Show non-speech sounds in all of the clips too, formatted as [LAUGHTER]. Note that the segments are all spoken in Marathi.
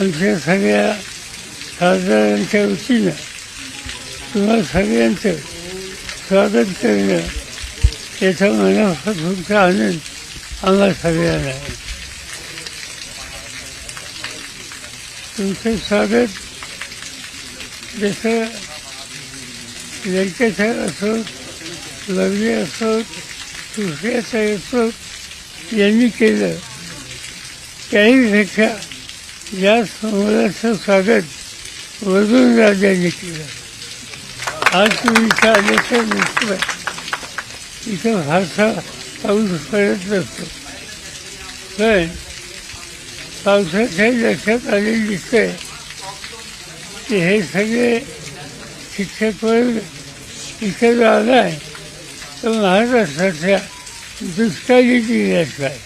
आमच्या सगळ्या खासदारांच्या वतीनं तुम्हाला सगळ्यांचं स्वागत करणं याचा मनापासूनचा आनंद आम्हा सगळ्यांना. आहे तुमचं स्वागत जसं व्यंकटेश असो लग्न असो सुश्रेय यांनी केलं. त्याहीपेक्षा या समोराचं स्वागत वरून राजांनी केलं. आज तुम्ही इथं आल्याचं इथं फारसा पाऊस पडत नसतो. पण पावसाच्या लक्षात आलेलं दिसतंय की हे सगळे शिक्षक वर्ग इथं झाला आहे. तर महाराष्ट्राच्या दुष्काळी जिल्ह्यात काय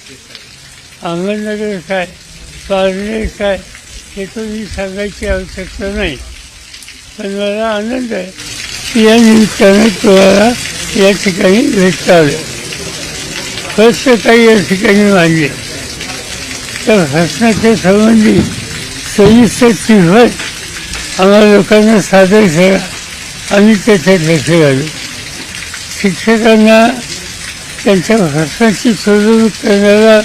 अहमदनगर काय पारनेर काय हे तुम्ही सांगायची आवश्यकता नाही. पण मला आनंद आहे की या निमित्तानं तुम्हाला या ठिकाणी भेटता आलं. फक्त काही या ठिकाणी मांडले तर हसण्याच्या संबंधी सविस्तर चिठवण आम्हा लोकांना सादर करा. आम्ही त्याच्यात लक्ष घालू शिक्षकांना त्यांच्या प्रश्नाची सोडवणूक करण्याला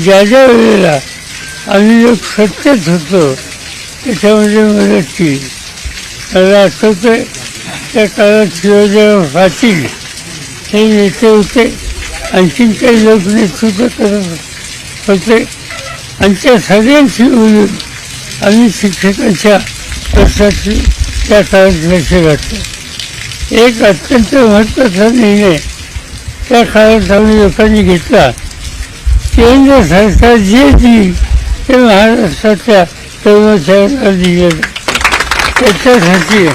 ज्या ज्या वेळेला आम्ही लोक सत्यच होतो त्याच्यामध्ये मदत केली. मला आठवतं त्या काळात शिवराव पाटील हे नेते होते. आणखीन काही लोक नेतृत्व करत होते. आणि त्या सगळ्यांशी बोलून आम्ही शिक्षकांच्या प्रश्नाची त्या काळात लक्ष घातलं. एक अत्यंत महत्त्वाचा निर्णय त्या काळात आम्ही लोकांनी घेतला. केंद्र सरकार जे देईल ते महाराष्ट्राच्या कर्मचाऱ्यांना दिलं त्याच्यासाठी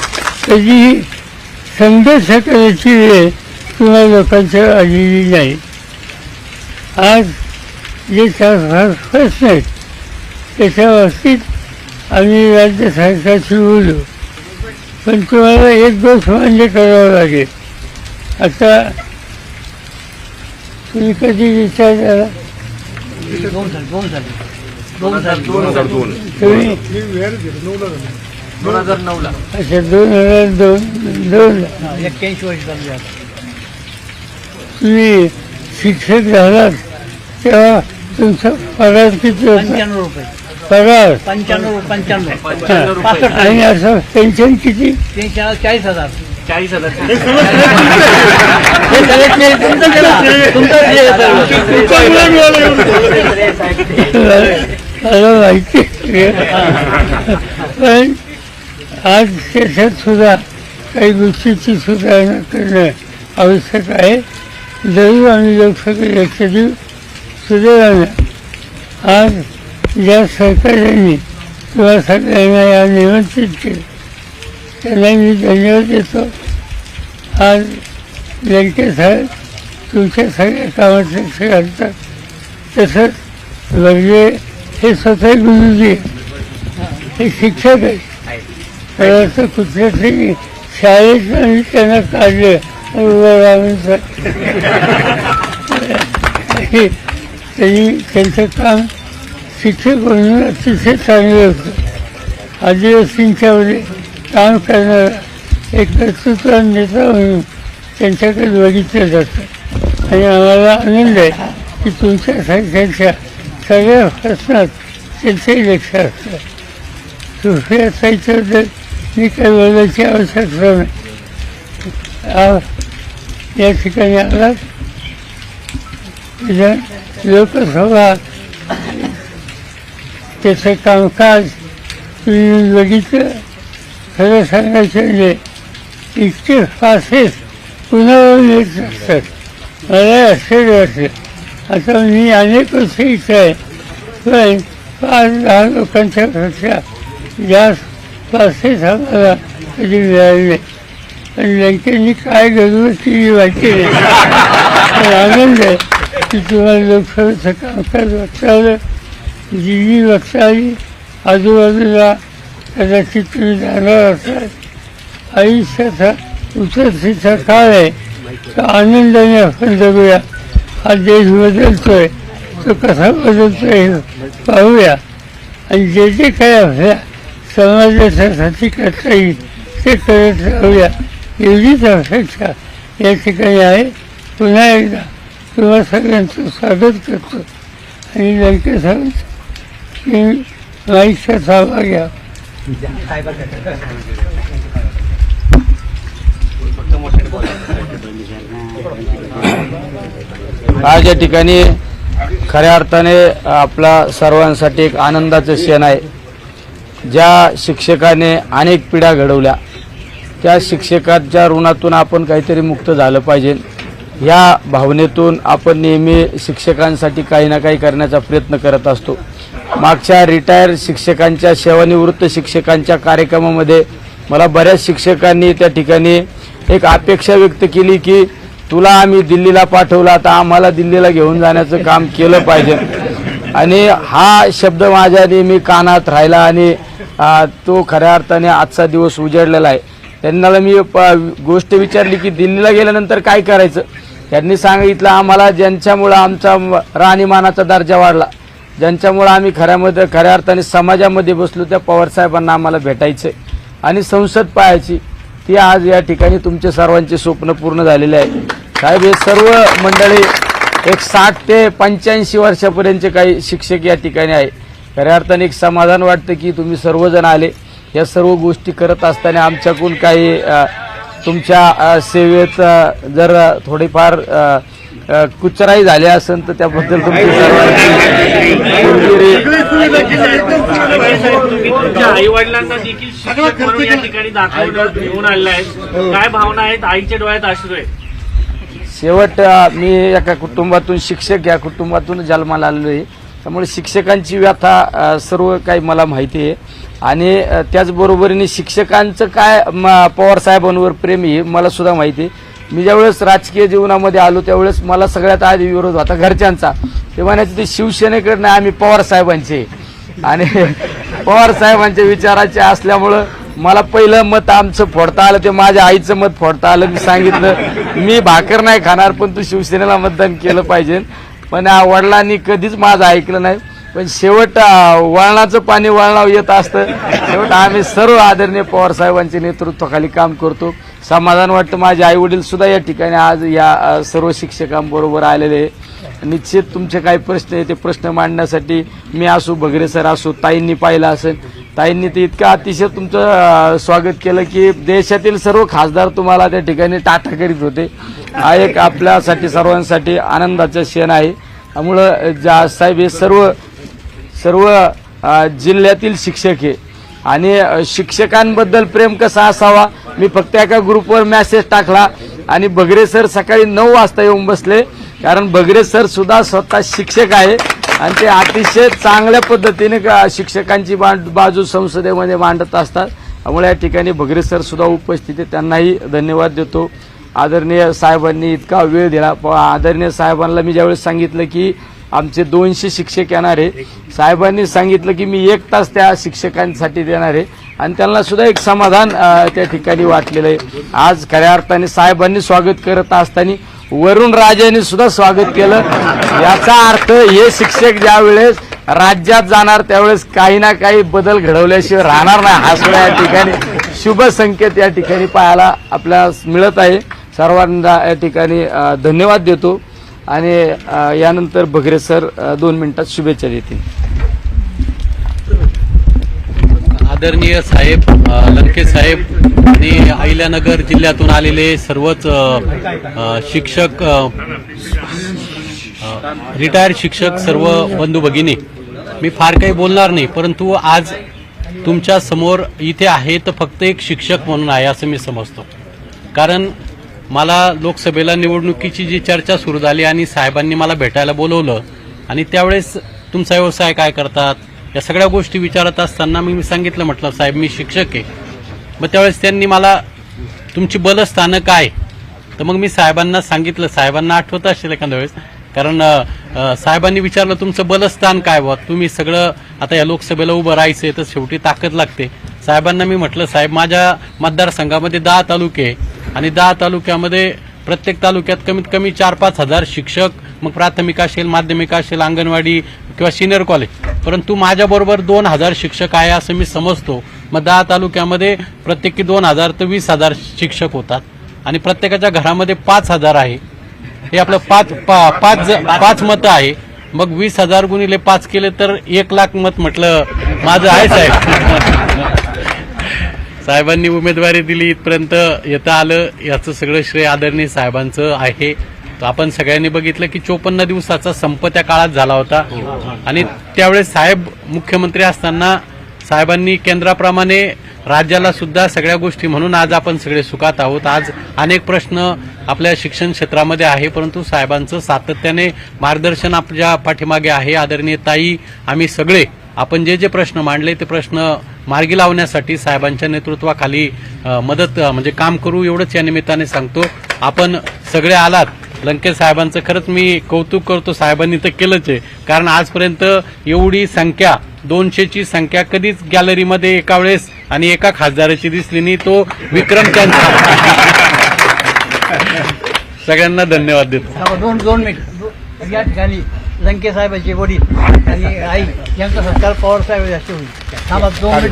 कधीही संघर्ष करायची वेळ किंवा लोकांच्या आलेली नाही. आज जे चार प्रश्न आहेत त्याच्या बाबतीत आम्ही राज्य सरकारशी बोलू. पण तुम्हाला एक दोष मान्य म्हणजे करावं लागेल. आता तुम्ही कधी विचार झाला दोन हजार दोन तुम्ही दोन हजार नऊला अच्छा दोन हजार दोन दोन. एक्क्याऐंशी वर्ष चालू तुम्ही शिक्षक झालात तेव्हा तुमचा पगार किती होता? रुपये. पगार. पंच्याण्णव पंच्याण्णव. पंच्याण्णव. रुपये. आणि असं पेन्शन किती? त्यांच्या चाळीस हजार. चाळीस हजार. हे सगळ्यात नाही, तुमचं दिला. तुमचं मला माहिती पण आज त्याच्यात सुद्धा काही गोष्टीची सुधारणा करणं आवश्यक आहे. जरूर आम्ही लोकसभेत लक्ष देऊ सुधारणा आज ज्या सरकारने किंवा सगळ्यांना या निमंत्रित केलं त्यांना मी धन्यवाद देतो. आज व्यंकटेश साहेब तुमच्या सगळ्या कामात लक्ष घालतात. तसंच वर्गे हे स्वतः गुरुजी हे शिक्षक आहे तर असं कुठल्या तरी शाळेत आम्ही त्यांना काढलं त्यांनी त्यांचं काम शिक्षक म्हणून अतिशय चांगलं होतं. आदिवासींच्यामध्ये काम करणारा एक नेतृत्व नेता म्हणून त्यांच्याकडे बघितलं जातं. आणि आम्हाला आनंद आहे की तुमच्यासारख्यांच्या सगळ्या प्रश्नात त्यांचंही लक्ष असतं. दुसऱ्या साहित्याबद्दल मी काही बोलायची आवश्यकता नाही. या ठिकाणी आलात. विधान लोकसभा त्याचं कामकाज तुम्ही बघितलं खरं सांगायचं म्हणजे इतके फासेस पुन्हा येत असतात. मला आश्चर्य वाटलं आता मी अनेक वर्ष इथं आहे. पण पाच दहा लोकांच्या पेक्षा जास्त फासेस आम्हाला कधी मिळाले नाही. पण काय गरज केली माहिती नाही. आनंद आहे की तुम्हाला लोकसभेचं कामकाज बघता आलं दिल्ली आली आजूबाजूला कदाचित तुम्ही जाणार असतात आयुष्याचा उतरतीचा काळ आहे. तर आनंदाने आपण जगूया. हा देश बदलतोय. तो कसा बदलतोय हे पाहूया. आणि जे जे काही आपल्या समाजाच्यासाठी करता येईल ते करत राहूया. एवढीच अपेक्षा या ठिकाणी आहे. पुन्हा एकदा तुम्हा सगळ्यांचं स्वागत करतो. आणि लंकेसाहेब की माईकचा सहभाग घ्या आज या ठिकाणी खऱ्या अर्थाने आपला सर्वांसाठी एक आनंदाचं क्षण आहे. ज्या शिक्षकाने अनेक पिढ्या घडवल्या त्या शिक्षकाच्या ऋणातून आपण काहीतरी मुक्त झालं पाहिजे. या भावनेतून आपण नेहमी शिक्षकांसाठी काही ना काही करण्याचा प्रयत्न करत असतो. मागच्या रिटायर शिक्षकांच्या सेवानिवृत्त शिक्षकांच्या कार्यक्रमामध्ये मला बऱ्याच शिक्षकांनी त्या ठिकाणी एक अपेक्षा व्यक्त केली की तुला आम्ही दिल्लीला पाठवला आता आम्हाला दिल्लीला घेऊन जाण्याचं काम केलं पाहिजे. आणि हा शब्द माझ्या नेहमी कानात राहिला आणि तो खऱ्या अर्थाने आजचा दिवस उजाडलेला आहे. त्यांना मी प- गोष्ट विचारली की दिल्लीला गेल्यानंतर काय करायचं? त्यांनी सांगितलं आम्हाला ज्यांच्यामुळं आमचा राहणीमानाचा दर्जा वाढला ज्यांच्यामुळं आम्ही खऱ्यामध्ये खऱ्या अर्थाने समाजामध्ये बसलो त्या पवारसाहेबांना आम्हाला भेटायचं. आणि संसद पाहायची. ती आज या ठिकाणी तुमचे सर्वांचे स्वप्न पूर्ण झालेले आहे. साहेब हे सर्व मंडळी एक साठ ते पंच्याऐंशी वर्षापर्यंतचे काही शिक्षक या ठिकाणी आहे. खऱ्या अर्थाने एक समाधान वाटतं की तुम्ही सर्वजण आले. या सर्व गोष्टी करत असताना आमच्याकडून काही तुमच्या सेवेत जर थोडीफार कुचराई झाली असेल तर त्याबद्दल तुमची सर्वांची दिलगिरी तुम्ही तुमच्या आई वडिलांना देखील शिक्षक म्हणून या ठिकाणी दाखवून घेऊन आलेला आहे काय भावना आहेत आईच्या डोळ्यात अश्रू आहे शेवट मी एका कुटुंबातून शिक्षक या कुटुंबातून जन्माला आलेलो आहे त्यामुळे शिक्षकांची व्यथा सर्व काही मला माहिती आहे आणि त्याचबरोबरीने शिक्षकांचं काय म, पवारसाहेबांवर प्रेम आहे हे मला सुद्धा माहिती आहे मी ज्यावेळेस राजकीय जीवनामध्ये आलो त्यावेळेस मला सगळ्यात आधी विरोध होता घरच्यांचा. ते म्हणायचे ते शिवसेनेकडे नाही आम्ही पवार साहेबांचे. आणि [LAUGHS] पवार साहेबांच्या विचाराचे असल्यामुळं मला पहिलं मत आमचं फोडता आलं ते माझ्या आईचं मत फोडता आलं. मी सांगितलं मी भाकर नाही खाणार पण तू शिवसेनेला मतदान केलं पाहिजे. पण वडिलांनी कधीच माझं ऐकलं नाही. पण शेवट वळणाचं पाणी वळणावर येत असतं. शेवट आम्ही सर्व आदरणीय पवार साहेबांच्या नेतृत्वाखाली काम करतो. समाधान वाटतं. माझे आई वडील सुद्धा या ठिकाणी आज या सर्व शिक्षकांबरोबर आलेले आहे. निश्चित तुमचे काही प्रश्न आहे ते प्रश्न मांडण्यासाठी मी असो भगरे सर असो ताईंनी पाहिलं असेल. ताईंनी ते इतकं अतिशय तुमचं स्वागत केलं की देशातील सर्व खासदार तुम्हाला त्या ठिकाणी टाटा करीत होते. हा एक आपल्यासाठी सर्वांसाठी आनंदाचा क्षण आहे. त्यामुळं ज्या साहेब हे सर्व सर्व जिल्ह्यातील शिक्षक हे आणि शिक्षकांबद्दल प्रेम कसा असावा मी फक्त एका ग्रुपवर मॅसेज टाकला आणि बगरे सर सकाळी नऊ वाजता येऊन बसले. कारण बगरे सर सुद्धा स्वतः शिक्षक आहे आणि ते अतिशय चांगल्या पद्धतीने का- शिक्षकांची बाजू संसदेमध्ये मांडत असतात. त्यामुळे या ठिकाणी बगरे सर सुद्धा उपस्थित आहे त्यांनाही धन्यवाद देतो. आदरणीय साहेबांनी इतका वेळ दिला. आदरणीय साहेबांना मी ज्यावेळेस सांगितलं की आमचे दोनशे शिक्षक येणार आहे. साहेबांनी सांगितलं की मी एक तास त्या शिक्षकांसाठी देणार आहे. आणि त्यांना सुद्धा एक समाधान त्या ठिकाणी वाटलेलं आहे. आज खऱ्या अर्थाने साहेबांनी स्वागत करत असताना वरुण राजांनी सुद्धा स्वागत केलं. याचा अर्थ हे शिक्षक ज्या वेळेस राज्यात जाणार त्यावेळेस काही ना काही बदल घडवल्याशिवाय राहणार नाही. हा सुद्धा या ठिकाणी शुभ संकेत या ठिकाणी पाहायला आपल्याला मिळत आहे. सर्वांना या ठिकाणी धन्यवाद देतो. आणि यानंतर भगरे सर दोन मिनिटात शुभेच्छा देतील. आदरणीय साहेब लंके साहेब आणि अहिल्यानगर जिल्ह्यातून आलेले सर्वच शिक्षक रिटायर्ड शिक्षक सर्व बंधू भगिनी मी फार काही बोलणार नाही परंतु आज तुमच्यासमोर इथे आहे तर फक्त एक शिक्षक म्हणून आहे असं मी समजतो. कारण मला लोकसभेला निवडणुकीची जी चर्चा सुरू झाली आणि साहेबांनी मला भेटायला बोलवलं आणि त्यावेळेस तुमचा व्यवसाय काय करतात? या सगळ्या गोष्टी विचारत असताना मी सांगितलं म्हटलं साहेब मी शिक्षक आहे. मग त्यावेळेस त्यांनी मला तुमची बलस्थानं काय तर मग मी साहेबांना सांगितलं साहेबांना आठवत असेल एखाद्या वेळेस? कारण साहेबांनी विचारलं तुमचं बलस्थान काय बा तुम्ही सगळं आता या लोकसभेला उभं राहायचंय तर शेवटी ताकद लागते. साहेबांना मी म्हटलं साहेब माझ्या मतदारसंघामध्ये दहा तालुके आहे आणि दहा तालुक्यामध्ये प्रत्येक तालुक्यात कमीत कमी चार पाच हजार शिक्षक मग प्राथमिक असेल माध्यमिक असेल अंगणवाडी किंवा सिनियर कॉलेज. परंतु माझ्याबरोबर दोन हजार शिक्षक आहे असं मी समजतो. मग दहा तालुक्यामध्ये प्रत्येकी दोन हजार ते वीस हजार शिक्षक होतात. आणि प्रत्येकाच्या घरामध्ये पाच हजार आहे. हे आपलं पाच पा- पाच पाच मतं आहे. मग वीस हजार गुणिले पाच केले तर एक लाख मत म्हटलं माझं आहे साहेब. साहेबांनी उमेदवारी दिली इथपर्यंत येता आलं. याचं सगळं श्रेय आदरणीय साहेबांचं आहे. तर आपण सगळ्यांनी बघितलं की चोपन्न दिवसाचा संप त्या काळात झाला होता. आणि त्यावेळेस साहेब मुख्यमंत्री असताना साहेबांनी केंद्राप्रमाणे राज्याला सुद्धा सगळ्या गोष्टी म्हणून आज आपण सगळे सुखात आहोत. आज अनेक प्रश्न आपल्या शिक्षण क्षेत्रामध्ये आहे परंतु साहेबांचं सातत्याने मार्गदर्शन आपल्या पाठीमागे आहे. आदरणीय ताई आम्ही सगळे आपण जे जे प्रश्न मांडले ते प्रश्न मार्गी लावण्यासाठी साहेबांच्या नेतृत्वाखाली मदत म्हणजे काम करू एवढंच या निमित्ताने सांगतो. आपण सगळे आलात. लंकेश साहेबांचं खरंच मी कौतुक करतो साहेबांनी तर केलंच आहे. कारण आजपर्यंत एवढी संख्या दोनशेची संख्या कधीच गॅलरीमध्ये एका वेळेस आणि एका खासदाराची दिसली नाही तो विक्रम त्यांचा सगळ्यांना धन्यवाद देतो. दोन दोन मिनिट. या ठिकाणी लंके साहेबांचे वडील आणि आई यांचा सत्कार पवार साहेब जास्त होईल. थांबा दोन मिनिट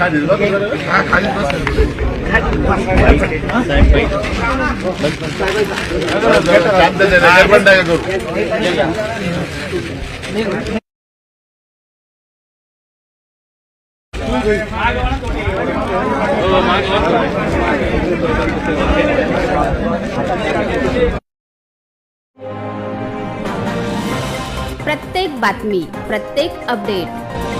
सगळी अजून एक द्या. प्रत्येक बातमी प्रत्येक update